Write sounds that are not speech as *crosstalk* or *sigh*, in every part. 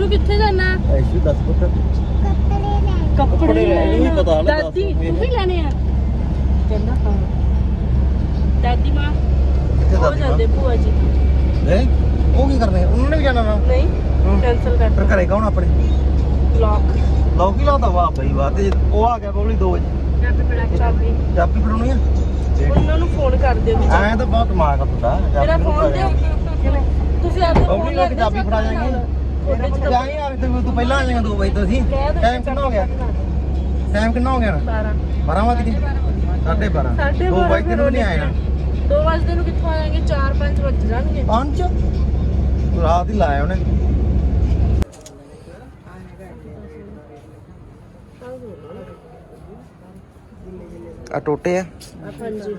ਅੰਸ਼ੂ ਕਿੱਥੇ ਜਾਣਾ? ਐਸ਼ੂ ਦੱਸ ਪੁੱਤ। ਕੱਪੜੇ ਇਹਨੂੰ ਵੀ ਪਤਾ ਨਾ ਦਾਦੀ ਦੱਸ। ਤੂੰ ਵੀ ਲੈਣੇ ਆ? ਕਹਿੰਦਾ ਹਾਂ। ਦਾਦੀ ਮਾਂ ਕਿੱਥੇ ਦਾਦੀ ਜਾਂਦੇ ਭੂਆ ਜੀ। ਹੈ ਉਹ ਕੀ ਕਰਨੇ? ਉਹਨਾਂ ਨੇ ਵੀ ਜਾਣਾ ਵਾ ਨਹੀਂ ਹੂੰ। ਕੈਨਸਲ ਕਰ ਫਿਰ ਘਰੇ ਕੌਣ ਆਪਣੇ? ਬਲੌਕ ਲੋਕ ਹੀ ਲਾਉਂਦਾ ਵਾਹ ਬਈ ਵਾਹ। ਤੇ ਉਹ ਆ ਗਿਆ ਬੋਲੀ 2 ਵਜੇ। ਜਾਂ ਫਿਰ ਬੜਾ ਚਾਬੀ ਚਾਬੀ ਫੜਾਉਣੀ ਆ? ਉਹਨਾਂ ਨੂੰ ਫੋਨ ਕਰ ਦਿਓ ਵੀ ਐਂ ਤਾਂ ਬਹੁਤ ਦਿਮਾਗ ਆ ਤੁਹਾਡਾ। ਮੇਰਾ ਫੋਨ ਦਿਓ। ਤੁਸੀਂ ਆਪਣਾ ਫੋਨ ਨੂੰ ਇੱਕ ਚਾਬੀ ਫੜਾ ਜਾਾਂਗੇ ਜਾਈ ਆ ਤੂੰ ਤੂੰ ਪਹਿਲਾਂ ਆ ਜਾਏਗਾ 2 ਵਜੇ ਤੋਂ ਸੀ ਟਾਈਮ ਕਿੰਨਾ ਹੋ ਗਿਆ? ਟਾਈਮ ਕਿੰਨਾ ਹੋ ਗਿਆ? 12 12 ਵਜੇ 12:30 ਸਾਢੇ 2 ਬਾਰਾਂ ਵਜੇ ਤੈਨੂੰ ਨਹੀਂ ਆਇਆ। 2 ਵਜੇ ਨੂੰ ਕਿੱਥੋਂ ਆਵਾਂਗੇ 4 5 ਵਜੇ ਜਾਣਗੇ। ਪੰਜ? ਰਾਤ ਹੀ ਲਾਇਆ ਉਹਨੇ। ਆ ਟੋਟੇ ਆ। ਹਾਂਜੀ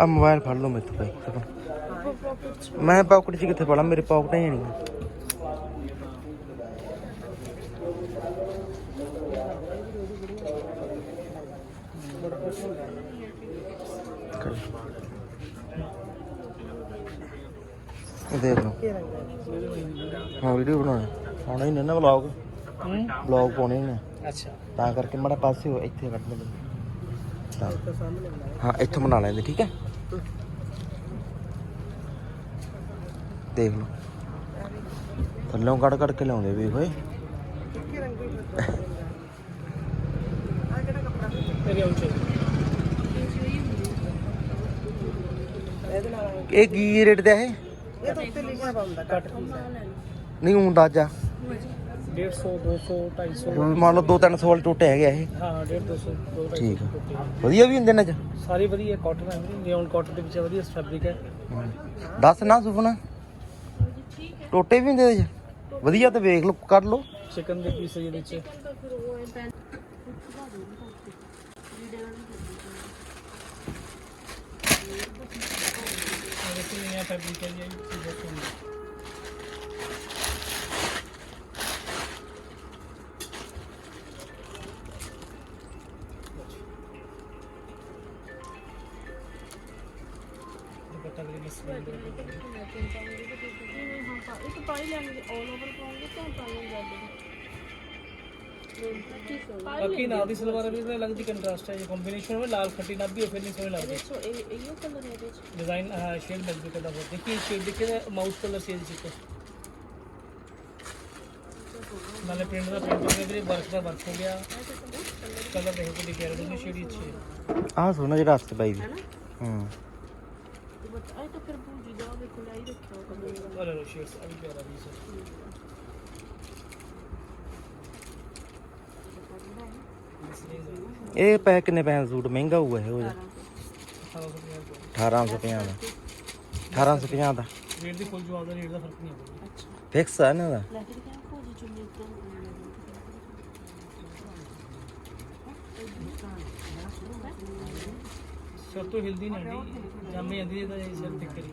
ਆ ਮੋਬਾਈਲ ਫੜ ਲਓ ਮੇਰੇ ਤੋਂ ਭਾਈ ਮੈਂ ਪਾਕਟ 'ਚ ਕਿੱਥੇ ਪੜਾ ਮੇਰੇ ਪਾਕਟਾਂ ਹੀ ਨਹੀਂ। ਇਹ ਦੇਖ ਲਓ। ਹਾਂ ਵੀਡੀਓ ਬਣਾਉਣੀ। ਆਉਣਾ ਹੀ ਨਾ ਵਲੌਗ ਵਲੌਗ ਪਾਉਣੇ ਨੇ। ਅੱਛਾ। ਤਾਂ ਕਰਕੇ ਮੜਾ ਪਾਸੇ ਹੋ ਇੱਥੇ ਕੱਢ ਲੈ ਤਾਂ। ਹਾਂ ਇੱਥੋਂ ਬਣਾ ਲੈਂਦੇ ਠੀਕ ਹੈ? ਦੇਖ ਲਓ। ਥੱਲੋਂ ਕੱਢ ਕੱਢ ਕੇ ਲਾਉਂਦੇ ਵੀ ਹੋਏ ਤੇਰੀ ਆਉਂ ਚਾਹੀਦੀ ਇਹ ਕੀ ਰੇਟ ਦਾ ਇਹ? ਇਹ ਤਾਂ ਉੱਤੇ ਲਿਖਿਆ ਪਾਉਂਦਾ ਕੱਟ ਨਹੀਂ ਹੁਣ ਅੰਦਾਜ਼ਾ 150 200 250 ਮੰਨ ਲਓ 2-300 ਵਾਲੇ ਟੋਟੇ ਹੈਗੇ ਆ ਇਹ। ਹਾਂ 150 200 250 ਠੀਕ ਆ। ਵਧੀਆ ਵੀ ਹੁੰਦੇ ਨੇ ਚ ਸਾਰੀ ਵਧੀਆ ਕਾਟਨ ਹੈ ਨਿਓਨ ਕਾਟਨ ਦੇ ਵਿੱਚ ਵਧੀਆ ਫੈਬਰਿਕ ਹੈ। ਦੱਸ ਨਾ ਸੁਪਨਾ। ਟੋਟੇ ਵੀ ਹੁੰਦੇ ਇਹਦੇ ਚ ਵਧੀਆ ਤੇ ਵੇਖ ਲਓ ਕੱਢ ਲਓ। ਚਿਕਨ ਦੇ ਪੀਸ ਇਹਦੇ ਵਿੱਚ। ਇਹਦੇ ਵਿੱਚ ਨया ਫੈਬਰਿਕ ਹੈ ਜੀ ਇਹ ਚੀਜ਼ ਬਹੁਤ ਸੋਹਣੀ ਹੈ। ਦੁਪੱਟਾ ਵੀ ਮਿਸ ਇੱਕ ਪਾਈ ਲੈਣਗੇ ਆਲ ਓਵਰ ਪਾਉਂਗੇ ਤਾਂ ਪਾਈ ਜਾਂਦੇ ਬਾਕੀ ਨਾਲ ਦੀ ਸਲਵਾਰ ਵੀ ਤਾਂ ਲੱਗਦੀ ਕੰਟਰਾਸਟ ਹੈ ਇਹ ਕੰਬੀਨੇਸ਼ਨ ਹੋਵੇ ਲਾਲ ਖੱਟੀ ਨਾਭੀ ਹੋਵੇ ਫਿਰ ਨਹੀਂ ਸੋਹਣੀ ਲੱਗਦੀ ਸੋ ਇਹ ਇਹੋ ਕਲਰ ਹੈ ਇਹਦੇ ਚ डिजाइन हाँ शेड मिल गया बहुत देखिए शेड देखिए माउस कलर शेड चिक मैंने प्रिंट का प्रिंट हो गया वर्क का वर्क हो गया कलर देखो कितनी प्यारे दोनों शेड ही अच्छी है ਆਹ ਸੋਨਾ ਜਿਹੜਾ ਹੱਥ 'ਚ ਪਾਈ ਵੀ ਹੂੰ ਬੱਚਾ ਆਏ ਤਾਂ ਦਾ ਇਹ ਪੈ ਕਿੰਨੇ ਪੈਣ ਸੂਟ? ਮਹਿੰਗਾ ਹੋਊਗਾ ਇਹੋ ਜਿਹਾ। 1850 ਦਾ। 1850 ਦਾ। ਰੇਟ ਦੇ ਕੋਲ ਜਵਾਬ ਦਾ ਰੇਟ ਦਾ ਫ਼ਰਕ ਨਹੀਂ ਆਉਂਦਾ। ਅੱਛਾ। ਫਿਕਸ ਹੈ ਇਹਨਾਂ ਲੈ ਕੇ ਕਿਹਾ ਭੂਜੀ ਚੁੰਨੀ ਤੋਂ ਸਿਰ ਤੋਂ ਹਿਲਦੀ ਨਹੀਂ ਹੁੰਦੀ ਜੰਮ ਜਾਂਦੀ ਹੈ ਇਹ ਸਿਰ ਤੇ ਕਰੀ।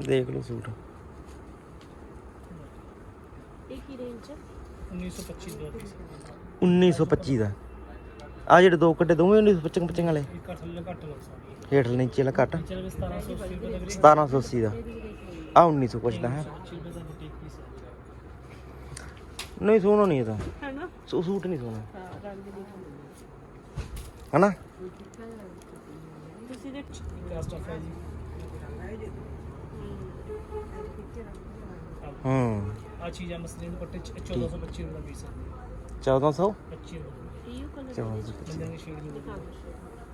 ਦੇਖ ਲਓ ਸੂਟ। ਇਹ ਦਾ। 1925 ਆ ਜਿਹੜੇ ਦੋ ਕੱਟੇ ਦੋਵੇਂ 1925 25 ਵਾਲੇ? ਇੱਕ ਥੱਲੇ ਘੱਟ ਲੱਗ ਸਕਦੀ ਹੇਠ ਨੀਚੇ ਵਾਲਾ ਘੱਟ। 1780 ਦਾ ਆ 1900 ਕੁਛ ਦਾ ਹੈ। ਨਹੀਂ ਸੋਹਣਾ ਨਹੀਂ ਤਾਂ। ਹੈ ਨਾ ਸੂਟ ਨਹੀਂ ਸੋਹਣਾ। ਹਾਂ ਰੰਗ ਦੀ ਹੈ ਜੀ ਹੂੰ। ਆ ਚੀਜ਼ ਆ ਮਸਲੀਨ ਦੁਪੱਟੇ 1425 ਰੁਪਏ ਦਾ ਪੀਸ 1400 25 ਰੁਪਏ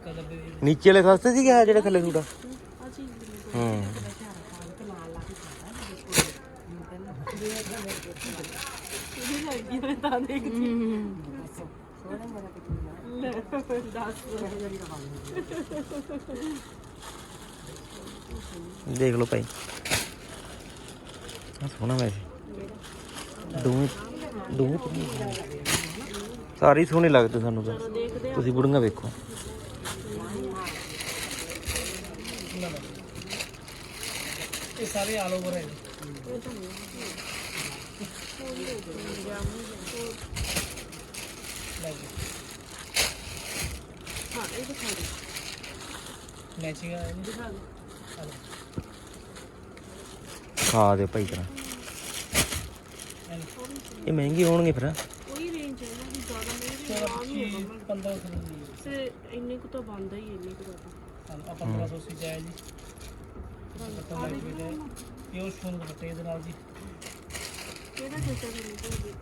ਕਲਰ ਮੰਨਾਂ ਦੇ ਨੀਚੇ ਵਾਲੇ ਸਸਤੇ ਸੀਗੇ ਆਹ ਜਿਹੜੇ ਥੱਲੇ ਸੂਟ? ਆ? ਆ ਚੀਜ਼ ਦੀ ਦੇਖੀ ਤਾਂ ਦੇਖਦੀ ਲੈ ਦੱਸ ਦੇਖ ਲਓ ਭਾਈ। ਆ ਸੋਹਣਾ ਵੈਸੇ। ਦੋਵੇਂ ਦੋਵੇਂ ਸਾਰੇ ਸੋਹਣੇ ਲੱਗਦੇ ਸਾਨੂੰ ਤਾਂ। ਤੁਸੀਂ ਬੁੜੀਆਂ ਵੇਖੋ। ਇਹ ਸਾਰੇ ਆਲ ਹੈ। ਇਹ ਹਾਂ ਇਹ ਦਿਖਾ ਦੇ ਮੈਚਿੰਗ ਆ ਜੀ ਦਿਖਾ ਦੇ ਖਾ ਦੇ ਭਾਈ ਤਰਾ। ਇਹ ਮਹਿੰਗੇ ਹੋਣਗੇ ਫਿਰ। ਕੋਈ ਰੇਂਜ ਹੈ ਨਾ ਵੀ ਜ਼ਿਆਦਾ ਮਹਿੰਗੀ ਨਹੀਂ ਜੀ ਹੋਗਾ। 15 ਸੌ ਦੀ ਤੇ ਇੰਨੇ ਕੁ ਤਾਂ ਬੰਦਾ ਹੀ ਇੰਨੇ ਕੁ ਦਾ ਤਾਂ ਆ 1500 ਸੀ ਜਾਇ ਜੀ। ਪਿਓਰ ਸ਼ੂਨ ਦਾ ਬੱਤੇ ਇਹਦੇ ਨਾਲ ਜੀ। ਕਿਹੜਾ ਜੱਟਾ ਦੇ ਨਹੀਂ ਤੇ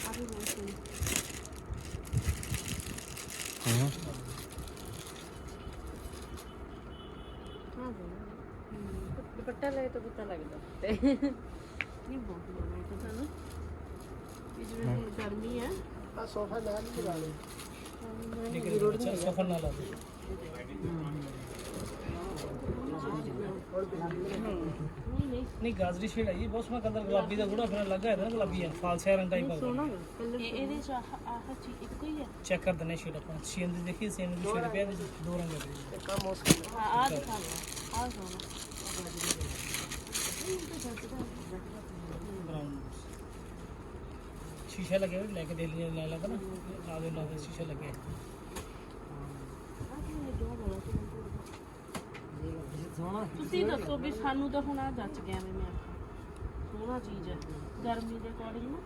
ਆ ਵੀ ਬਹੁਤ ਸੋਹਣਾ ਹਾਂ ਹਾਂ ਦੁਪੱਟਾ ਲੈ ਤਾਂ ਪਤਾ ਲੱਗਦਾ ਤੇ ਨਹੀਂ ਬਹੁਤ ਬਣਾ ਹੈ ਤਾਂ ਨਾ ਇਹ ਜਿਵੇਂ ਹੁਣ ਗਰਮੀ ਹੈ ਆ ਸੋਫਾ ਨਾਲ ਹੀ ਲਗਾ ਲਓ ਜ਼ਰੂਰ ਨਹੀਂ ਸੋਫਾ ਨਾਲ ਲਾ ਦਿਓ ਨਹੀਂ ਨਹੀਂ ਨਹੀਂ ਗਾਜਰੀ ਸ਼ੇਡ ਹੈ ਜੀ ਬਹੁਤ ਸੋਹਣਾ ਕਲਰ ਗੁਲਾਬੀ ਦਾ ਥੋੜਾ ਫਿਰ ਲੱਗਾ ਹੈ ਨਾ ਗੁਲਾਬੀ ਹੈ ਫਾਲਸਿਆ ਰੰਗ ਟਾਈਪ ਆ ਸੋਹਣਾ ਕਲਰ ਇਹਦੇ ਚ ਆਹ ਆਹ ਚੀਜ਼ ਇੱਕੋ ਹੀ ਹੈ ਚੈੱਕ ਕਰ ਦਨੇ ਸ਼ੇਡ ਆਪਾਂ ਸ਼ੇਡ ਦੀ ਦੇਖੀ ਸੇਮ ਦੀ ਸ਼ੇਡ ਪਿਆ ਵਿੱਚ ਦੋ ਰੰਗ ਹੈ ਹਾਂ ਆਹ ਦਿਖਾ ਲਓ ਆਹ ਸੋਹਣਾ ਬਰਾਊਨ ਸ਼ੀਸ਼ਾ ਲੱਗਿਆ ਹੋਇਆ, ਲੈ ਕੇ ਦੇ ਲਿਆ ਲੈ ਲਗਾ ਨਾ ਨਾਲ ਦੇ ਨਾਲ ਸ਼ੀਸ਼ਾ ਲੱਗਿਆ ਹੈ। ਤੁਸੀਂ ਦੱਸੋ ਵੀ ਸਾਨੂੰ ਤਾਂ ਹੁਣ ਆ ਜੱਚ ਗਿਆ ਵੇ ਮੈਂ। ਆਖਾਂ ਸੋਹਣਾ ਚੀਜ਼ ਹੈ। ਗਰਮੀ ਦੇ ਅਕੋਰਡਿੰਗ ਨਾ।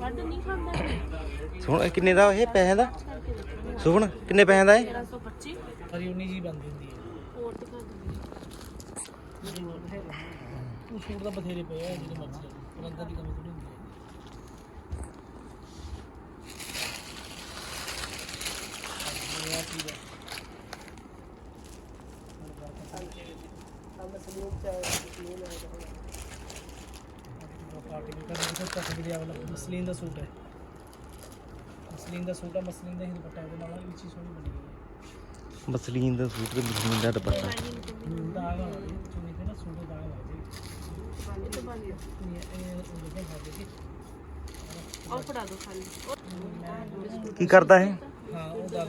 ਵੱਡ ਨਹੀਂ ਖਾਂਦਾ ਸੁਣ ਇਹ ਕਿੰਨੇ ਦਾ ਇਹ ਪੈਸੇ ਦਾ? ਕਰਕੇ ਦੇਖੋ ਸੁਣ ਕਿੰਨੇ ਪੈਸੇ ਦਾ ਇਹ? 1325 ਹਰੀ ਉਨੀ ਜੀ ਬੰਦ ਹੁੰਦੀ ਹੈ। ਹੋਰ ਦਿਖਾ ਦਿੰਦੀ ਉਹ ਸੂਟ ਦਾ ਬਥੇਰੇ ਪਏ ਆ ਜਿਹੜੇ ਮਰਜ਼ੀ ਲੈ ਲਓ। ਰੰਗਾਂ ਦੀ ਕਮੀ ਥੋੜੀ ਹੁੰਦੀ ਹੈ। ਇਹ ਆ ਚੀਜ਼ ਹੈ ਪਾਰਟੀ ਵੀ ਕਰਨੀ ਤਾਂ ਤੱਕ ਵੀ ਵਾਲਾ ਮਸਲੀਨ ਦਾ ਸੂਟ ਹੈ ਮਸਲੀਨ ਦਾ ਸੂਟ ਹੈ ਮਸਲੀਨ ਦਾ ਹੀ ਦੁਪੱਟਾ ਇਹਦੇ ਨਾਲ ਵੀ ਚੀਜ਼ ਸੋਹਣੀ ਬਣੀ ਹੋਈ ਹੈ ਮਸਲੀਨ ਦਾ ਸੂਟ ਤੇ ਮਸਲੀਨ ਦਾ ਦੁਪੱਟਾ ਦਾਗ ਵਾਲਾ ਜੀ ਚੁੰਨੀ ਤੇ ਨਾ ਸੂਟ ਦਾ ਦਾਗ ਵਾਲਾ ਜੀ ਇਹ ਤਾਂ ਬਣ ਗਿਆ ਇਹ ਇਹ ਉਹ ਦੇਖੋ ਸਾਡੇ ਜੀ ਉਹ ਫੜਾ ਦੋ ਖਾਲੀ ਕੀ ਕਰਦਾ ਇਹ ਹਾਂ ਉਹ ਦਾਗ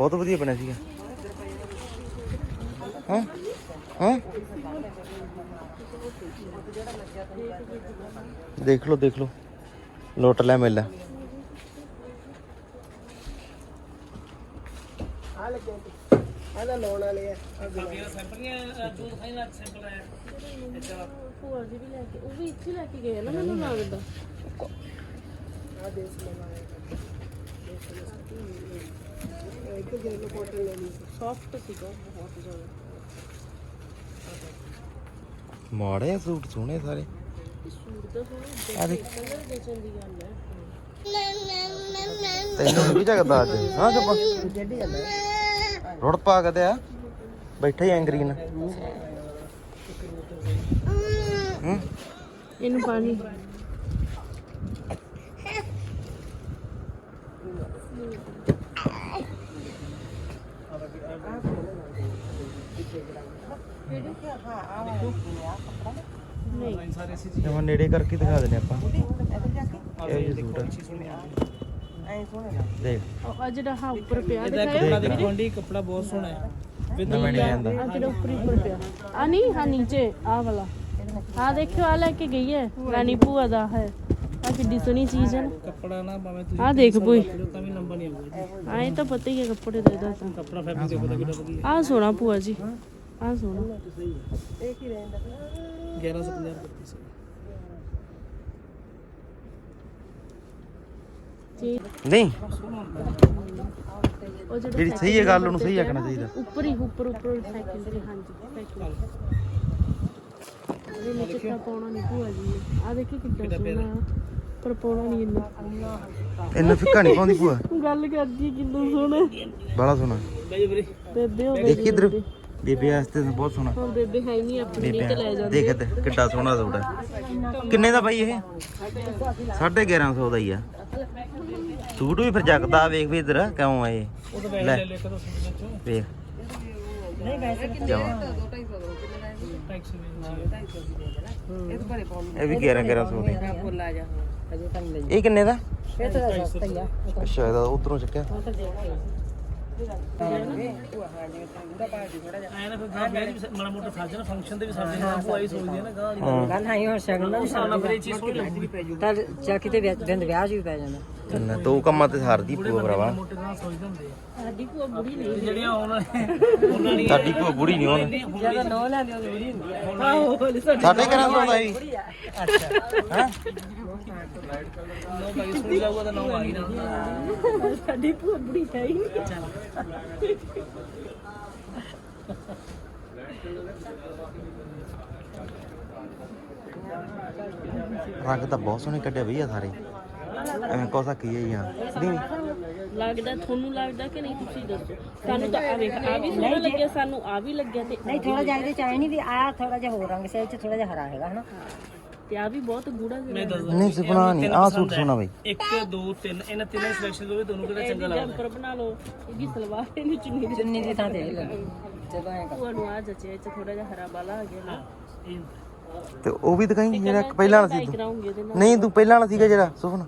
ਬਹੁਤ ਵਧੀਆ ਬਣਿਆ ਸੀਗਾ। ਹਾਂ? ਹਾਂ? ਦੇਖ ਲਓ ਦੇਖ ਲਓ। ਲੋਟ ਲੈ ਮਿਲ। ਮੇਰਾ ਸੈਂਪਲ ਨਹੀਂ ਆਇਆ ਤੂੰ ਦਿਖਾਈ ਨਾ ਸੈਂਪਲ ਆਇਆ ਅੱਛਾ ਭੂਆ ਜੀ ਵੀ ਲੈ ਕੇ ਉਹ ਵੀ ਇੱਥੇ ਲੈ ਕੇ ਗਏ ਨਾ ਮੈਨੂੰ ਲੱਗਦਾ ਸੌਫਟ ਸੀਗਾ ਬਹੁਤ ਜ਼ਿਆਦਾ ਮਾੜੇ ਆ ਸੂਟ, ਸੋਹਣੇ ਸਾਰੇ। ਇਹ ਸੂਟ ਤਾਂ ਸੋਹਣਾ ਕਲਰ ਵੇਚਣ ਦੀ ਗੱਲ ਹੈ ਤੈਨੂੰ ਵੀ ਜਗਦਾ ਅੱਜ। ਹਾਂ ਜੱਪਾ ਰੁੜ ਪਾ ਕੇ ਆ। ਬੈਠਾ ਹੀ ਐਂਗਰੀਨ ਹੂੰ ਇਹਨੂੰ ਪਾਣੀ ਨਹੀਂ ਡਿਜ਼ਾਈਨ ਸਾਰੇ ਸੀ ਜਮਾ ਨੇੜੇ ਕਰਕੇ ਦਿਖਾ ਦਿੰਦੇ ਆਪਾਂ। ਇਹ ਜਿਹੇ ਸੂਟ ਆ। ਆ ਦੇਖ। ਉਹ ਆ ਜਿਹੜਾ ਹਾਂ ਉੱਪਰ ਪਿਆ ਇਹਦਾ ਦਿਖਾਇਆ ਕੱਪੜਾ ਦੇਖੋ। ਆਂਟੀ ਕੱਪੜਾ ਬਹੁਤ ਸੋਹਣਾ ਹੈ। ਵਿਦ ਨਵੇਂ ਡਿਜ਼ਾਈਨ ਦਾ। ਆ ਜਿਹੜਾ ਉੱਪਰ ਹੀ ਉੱਪਰ ਪਿਆ। ਆ ਨਹੀਂ ਹਾਂ ਨੀਚੇ ਆ ਵਾਲਾ। ਆ ਦੇਖਿਓ ਆ ਲੈ ਕੇ ਗਈ ਹੈ। ਰਾਣੀ ਭੂਆ ਦਾ ਹੈ। ਆ ਕਿੱਡੀ ਸੋਹਣੀ ਚੀਜ਼ ਹੈ ਕੱਪੜਾ ਨਾ ਭਾਵੇਂ ਤੁਸੀਂ ਆ ਦੇਖ ਭੂਈ ਤਾਂ ਵੀ ਲੰਬਾ ਨਹੀਂ ਆਊਗਾ ਜੀ। ਆ ਇਹ ਤਾਂ ਪਤਾ ਹੀ ਹੈ ਕੱਪੜੇ ਦਾ ਇਹਦਾ ਤਾਂ। ਕੱਪੜਾ ਫੈਬਰਿਕ ਦੇਖੋ ਤਾਂ ਕਿੰਨਾ ਵਧੀਆ। ਆ ਸੋਹਣਾ ਭੂਆ ਜੀ। ਆ ਸੋਹਣਾ। 1150 ਰੁਪਏ ਸੀ ਜੀ ਨਹੀਂ। ਉਹ ਜਿਹੜਾ ਜਿਹੜੀ ਸਹੀ ਹੈ ਗੱਲ ਉਹਨੂੰ ਸਹੀ ਆਖਣਾ ਚਾਹੀਦਾ। ਉੱਪਰ ਹੀ ਉੱਪਰ ਉੱਪਰ ਸਾਈਕਲ ਤੇ ਹਾਂਜੀ ਸਾਈਕਲ ਇਹ ਨੀਚੇ ਤਾਂ ਪਾਉਣਾ ਨਹੀਂ ਭੂਆ ਜੀ ਆ ਦੇਖੀ ਕਿੱਡਾ ਸੋਹਣਾ। ਪਰ ਪਾਉਣਾ ਨਹੀਂ ਇੰਨਾ। ਇੰਨਾ ਫਿੱਕਾ ਨਹੀਂ ਪਾਉਂਦੀ ਭੂਆ। ਗੱਲ ਕਰਦੀ ਕਿੰਨਾ ਸੋਹਣਾ। ਬੜਾ ਸੋਹਣਾ। ਬੇਬੇ ਹੋ ਦੇਖੀ ਇਧਰ ਬੇਬੇ। ਵਾਸਤੇ ਤਾਂ ਬਹੁਤ ਸੋਹਣਾ। ਹੁਣ ਬੇਬੇ ਹੈ ਨਹੀਂ ਆਪਣੀ ਨਹੀਂ ਤੇ ਲੈ ਜਾਂਦੇ। ਦੇਖ ਤੇ ਕਿੱਡਾ ਸੋਹਣਾ ਸੂਟ ਹੈ ਕਿੰਨੇ ਦਾ ਬਾਈ ਇਹ? 1150 ਦਾ ਹੀ ਆ। ਸੂਟ ਵੀ ਫਿਰ ਜਗਦਾ ਵੇਖ ਵੀ ਇਧਰ ਕਿਉਂ ਆਏ ਉਹ ਤਾਂ ਵੈਸੇ ਲੈ ਲੈ ਕੇ ਦੋ ਸੂਟ ਵਿੱਚੋਂ ਵੇਖ। ਨਹੀਂ ਵੈਸੇ ਜਮਾਂ। 250 ਇਹ ਵੀ 11 1100 ਦੇ ਬੋਲਾ ਜਾ ਅਜੇ ਤਾਂ ਨਹੀਂ ਲਈ। ਇਹ ਕਿੰਨੇ ਦਾ? ਇਹ ਤਾਂ ਸਸਤਾ ਹੀ ਆ। ਅੱਛਾ ਇਹਦਾ ਉਧਰੋਂ ਚੱਕਿਆ। ਫਿਰ ਗਾਂ ਵਿਆਹ 'ਚ ਵੀ ਮਾੜਾ ਮੋਟਾ ਸੱਜ ਨਾ ਫੰਕਸ਼ਨ ਤੇ ਵੀ ਸੱਜ ਨਾ ਭੂਆ ਹੀ ਸੋਚਦੀ ਹੈ ਨਾ ਗਾਂ ਵਾਲੀ ਹਾਂ। ਗੱਲ ਹੈ ਹੋਰ ਸ਼ਗਨ ਦਾ ਵੀ ਸਾਲਾ ਫਿਰ ਇਹ ਚੀਜ਼ ਸੋਹਣੀ ਲੱਗੂਗੀ। ਤਾਂ ਜਾ ਕਿਤੇ ਬਿੰਦ ਵਿਆਹ 'ਚ ਵੀ ਪੈ ਜਾਂਦਾ। ਇੰਨਾ ਦੋ ਕੰਮਾਂ ਤੇ ਸਾਰਦੀ ਭੂਆ ਭਰਾਵਾ। ਮੋਟੇ ਗਾਂ ਸੋਚਦੇ ਹੁੰਦੇ ਆ। ਸਾਡੀ ਭੂਆ ਬੁੜੀ ਨਹੀਂ ਤੇ ਜਿਹੜੀਆਂ ਹੁਣ ਉਹਨਾਂ *laughs* ਦੀ ਸਾਡੀ ਭੂਆ ਬੁੜੀ ਨਹੀਂ ਹੁਣ ਜਦੋਂ ਨੌ ਲੈਂਦੇ ਉਹ ਬੁੜੀ ਹੁੰਦੀ ਆ। ਆਹੋ ਸਾਡੇ ਘਰਾਂ ਤੋਂ ਆਉਂਦਾ ਸੀ ਅੱਛਾ। ਹਾਂ। ਨੋ ਭਾਈ ਸਕੂਲ ਜਾਊਗਾ ਤਾਂ ਨੋ ਆ ਗਈ ਨਾ ਸਾਡੀ ਭੂਆ ਬੁੜੀ ਹੈ ਹੀ ਨਹੀਂ। ਰੰਗ ਤਾਂ ਬਹੁਤ ਸੋਹਣੇ ਕੱਢਿਆ ਭਈਆ ਸਾਰੇ। ਐਵੇਂ ਕੋਸਾ ਕੀ ਹੈ ਯਾਰ ਨਹੀਂ ਲੱਗਦਾ ਤੁਹਾਨੂੰ ਲੱਗਦਾ ਕਿ ਨਹੀਂ ਤੁਸੀਂ ਦੱਸੋ। ਸਾਨੂੰ ਤਾਂ ਆ ਵੇਖ ਆ ਵੀ ਸੋਹਣਾ ਲੱਗਿਆ ਸਾਨੂੰ ਆ ਵੀ ਲੱਗਿਆ ਤੇ ਨਹੀਂ ਥੋੜਾ ਜਿਹਾ ਇਹਦੇ ਚ ਆਏ ਨਹੀਂ ਵੀ ਆ ਥੋੜਾ ਜਿਹਾ ਹੋਰ ਰੰਗ ਸੇ ਚ ਥੋੜਾ ਜਿਹਾ ਹਰਾ ਹੈਗਾ ਹਨਾ। ਤੇ ਆ ਵੀ ਬਹੁਤ ਗੂੜਾ ਜਿਹਾ ਮੈਂ ਦੱਸਦਾ ਨਹੀਂ ਸੁਪਨਾ ਨਹੀਂ ਆਹ ਸੂਟ ਸੋਹਣਾ ਬਈ। 1 2 3 ਇਹਨਾਂ ਤਿੰਨਾਂ ਸਿਲੈਕਸ਼ਨ ਦੋਵੇਂ ਤੁਹਾਨੂੰ ਕਿਹੜਾ ਚੰਗਾ ਲੱਗਦਾ? ਜੰਪਰ ਬਣਾ ਲਓ ਇਹਦੀ ਸਲਵਾਰ ਇਹਦੀ ਚੁੰਨੀ ਦੀ ਚੁੰਨੀ ਦੀ ਤੇ ਇਹ ਲੱਗੀ ਜਦੋਂ ਐ ਭੂਆ ਨੂੰ ਆ ਜਚੇ ਚ ਥੋੜਾ ਜਿਹਾ ਹਰਾ ਬਾਲਾ ਆ ਗਿਆ ਨਾ। ਇਹ ਤੇ ਉਹ ਵੀ ਦਿਖਾਈ ਜਿਹੜਾ ਇੱਕ ਪਹਿਲਾਂ ਵਾਲਾ ਸੀ ਤੂੰ? ਨਹੀਂ ਤੂੰ ਪਹਿਲਾਂ ਵਾਲਾ ਸੀਗਾ ਜਿਹੜਾ ਸੁਪਨਾ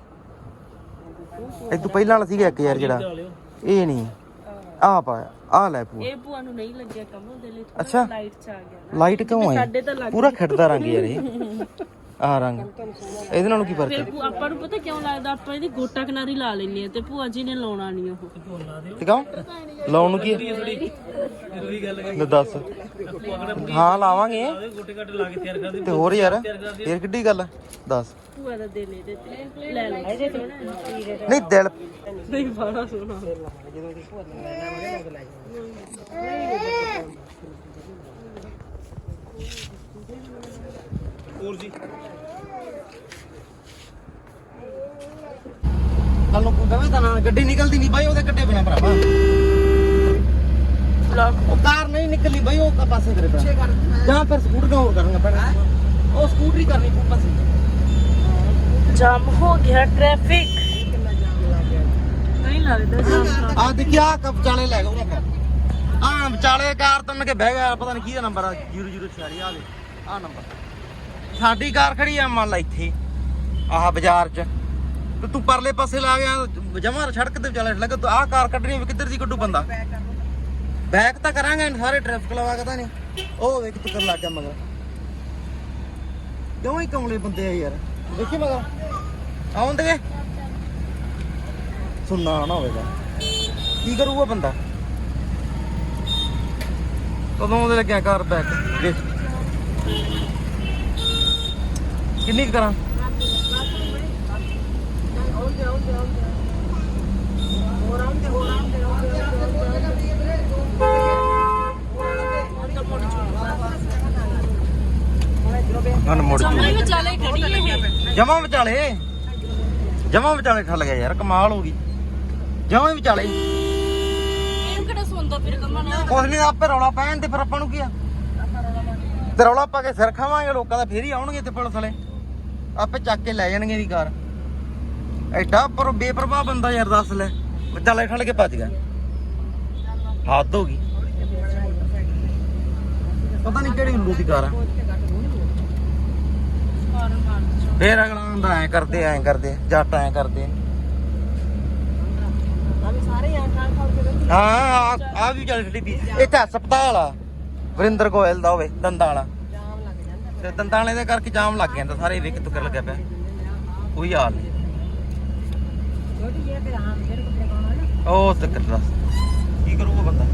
ਇਹ ਤੂੰ ਪਹਿਲਾਂ ਵਾਲਾ ਸੀਗਾ ਇੱਕ ਯਾਰ ਜਿਹੜਾ। ਕਰਾ ਇਹ ਨਹੀਂ। ਆ ਪਾਇਆ ਆ ਲੈ ਪੂਰਾ ਇਹ ਭੂਆ ਨੂੰ ਨਹੀਂ ਲੱਗਿਆ ਕਮਲ ਦੇ ਲਈ। ਥੋੜਾ ਲਾਈਟ ਚ ਆ ਗਿਆ ਨਾ। ਲਾਈਟ ਕਿਉਂ ਤਾਂ ਲੱਗ ਪੂਰਾ ਖਿੜਦਾ ਰੰਗ ਯਾਰ ਇਹ। *laughs* ਆਹ ਰੰਗ। ਇਹਦੇ ਨਾਲੋਂ ਕੀ ਫ਼ਰਕ ਫਿਰ ਹੈ ਭੂਆ ਆਪਾਂ ਨੂੰ ਪਤਾ ਕਿਉਂ ਲੱਗਦਾ? ਆਪਾਂ ਇਹਦੀ ਗੋਟਾ ਕਿਨਾਰੀ ਲਾ ਲੈਣੀ ਆ ਤੇ ਭੂਆ ਜੀ ਨੇ ਲਾਉਣਾ ਨਹੀਂ ਉਹ। ਲਾ ਦਿਓ ਤੇ ਕਹੋ ਲਾਉਣ ਨੂੰ ਕੀ ਹੈ? ਜ਼ਰੂਰੀ ਗੱਲ ਹੈ ਲੈ ਦੱਸ। ਹਾਂ ਲਾਵਾਂਗੇ। ਗੋਟੇ ਘੱਟ ਲਾ ਕੇ ਤਿਆਰ ਕਰ ਦੇ ਤੇ ਹੋਰ ਯਾਰ ਫੇਰ ਕਿੱਡੀ ਗੱਲ ਆ? ਦੱਸ। ਭੂਆ ਦਾ ਦਿਲ ਇਹਦੇ ਤੇ। ਲੈ ਲਓ। ਇਹਦੇ ਤੇ ਨਹੀਂ ਦਿਲ। ਨਹੀਂ ਬਾੜਾ ਸੋਹਣਾ। ਹੋਰ ਜੀ। ਕੱਲ ਨੂੰ ਕਹਵੇਂ ਤਾਂ ਨਾ ਗੱਡੀ ਨਿਕਲਦੀ ਨਹੀਂ ਬਾਈ ਉਹਦੇ ਕੱਟੇ ਬਿਨਾ ਭਰਾਵਾ। ਉਹ ਕਾਰ ਨਹੀਂ ਨਿਕਲਣੀ ਬਾਈ ਉਹ ਕਾ ਪਾਸੇ ਕਰੇ ਭਰਾ। ਜਾਂ ਫਿਰ ਸਕੂਟਰ ਹੋਰ ਕਰਾਂਗਾ ਪੈਣਾ। ਉਹ ਸਕੂਟਰੀ ਕਰਨੀ ਪਊ ਪਾਸੇ। ਜਾਮ ਹੋ ਗਿਆ ਟ੍ਰੈਫਿਕ ਨਹੀਂ ਲੱਗਦਾ ਜਾਮ ਤਾਂ। ਆ ਦੇਖੀ ਆ ਕੱਪ ਵਿਚਾਲੇ ਲੈ ਗਿਆ ਉਹਦਾ ਫਿਰ ਆ ਵਿਚਾਲੇ ਕਾਰ ਤੁੰਨ ਕੇ ਬਹਿ ਗਿਆ ਪਤਾ ਨਹੀਂ ਕਿਹਦਾ ਨੰਬਰ ਆ 0046 ਆ ਦੇ ਆ ਨੰਬਰ ਸਾਡੀ ਕਾਰ ਖੜੀ ਆ ਮੰਨ ਲਾ ਇੱਥੇ ਆਹ ਬਾਜ਼ਾਰ 'ਚ। ਤੇ ਤੂੰ ਪਰਲੇ ਪਾਸੇ ਲਾ ਗਿਆ ਜਮਾ ਸੜਕ ਤੇ ਵਿਚਾਲੇ ਲੱਗਾ ਤੂੰ ਆਹ ਕਾਰ ਕੱਢਣੀ ਵੀ ਕਿੱਧਰ ਦੀ ਕੱਢੂ ਬੰਦਾ? ਬੈਕ ਤਾਂ ਕਰਾਂਗੇ ਸਾਰੇ ਟ੍ਰੈਫਿਕ ਲਵਾ ਕੇ ਤਾਂ ਨਹੀਂ। ਉਹ ਵੇਖ ਤੂੰ ਕਰ ਲੱਗ ਗਿਆ ਮਗਰ। ਕਿਉਂ ਹੀ ਕਮਲੇ ਬੰਦੇ ਆ ਯਾਰ? ਦੇਖੀ ਮਗਰ। ਆਉਂਦੇ ਸੁਣਨਾ ਨਾ ਹੋਵੇਗਾ ਕੀ ਕਰੂਗਾ ਬੰਦਾ? ਕਦੋਂ ਉਹਦੇ ਲੱਗਿਆ ਘਰ ਬੈਕ ਦੇਖ। ਕਿੰਨੀ ਕਰਾਂ? ਮਨ ਮੁੜ ਕਮਰੇ ਵਿੱਚ ਚਾਲੇ ਖੜੀ ਇਹ। ਜਮਾ ਵਿਚਾਲੇ? ਜਮਾ ਵਿਚਾਲੇ ਠੱਲ ਗਿਆ ਯਾਰ ਕਮਾਲ ਹੋ ਗਈ। ਜਮਾ ਹੀ ਵਿਚਾਲੇ। ਇਹਨੂੰ ਕਿਹੜਾ ਸੁਣਦਾ ਫਿਰ ਕਮਾ ਨਾ ਕੁਛ ਨਹੀਂ ਆਪੇ ਰੌਲਾ ਪੈਣ ਤੇ ਫਿਰ ਆਪਾਂ ਨੂੰ ਕੀ ਆ? ਤੇ ਰੌਲਾ ਪਾ ਕੇ ਸਿਰ ਖਾਵਾਂਗੇ ਲੋਕਾਂ ਦਾ ਫੇਰ ਹੀ ਆਉਣਗੇ ਤੇ ਪੁਲਿਸ ਵਾਲੇ। ਆਪੇ ਚੱਕ ਕੇ ਲੈ ਜਾਣਗੇ ਦੀ ਕਾਰ। ਐਡਾ ਪਰ ਬੇਪਰਵਾਹ ਬੰਦਾ ਯਾਰ ਦੱਸ ਲੈ। ਚੱਲ ਠੱਲ ਕੇ ਭੱਜ ਗਿਆ। ਹੱਦ ਹੋ ਗਈ। ਪਤਾ ਨਹੀਂ ਕਿਹੜੀ ਉੱਲੂ ਦੀ ਕਾਰ ਆ। ਫੇਰ ਅਗਲਾ ਹੁੰਦਾ ਐ ਕਰਦੇ ਐ ਕਰਦੇ, ਜੱਟ ਐ ਕਰਦੇ। ਸਾਰੇ ਹਾਂ, ਆ ਵੀ ਚੱਲ ਛੱਡੀ ਪੀ ਇੱਥੇ ਹਸਪਤਾਲ ਆ। ਵਰਿੰਦਰ ਗੋਇਲ ਦਾ ਹੋਵੇ, ਦੰਦਾਂ ਵਾਲਾ। ਤੇ ਦੰਦਾਂ ਵਾਲੇ ਦੇ ਕਰਕੇ ਜਾਮ ਲੱਗ ਜਾਂਦਾ, ਸਾਰੇ ਵੇਖ ਤੁਕਰ ਲੱਗਿਆ ਪਿਆ। ਕੋਈ ਹਾਲ ਨਹੀਂ ਛੋਟੀ ਜਿਹੀ ਤੇ ਹਾਂ ਜਿਹੜੇ ਕੱਪੜੇ ਪਾਉਣਾ ਨਾ। ਉਹ ਤੱਕ ਕੀ ਕਰੂਗਾ ਬੰਦਾ?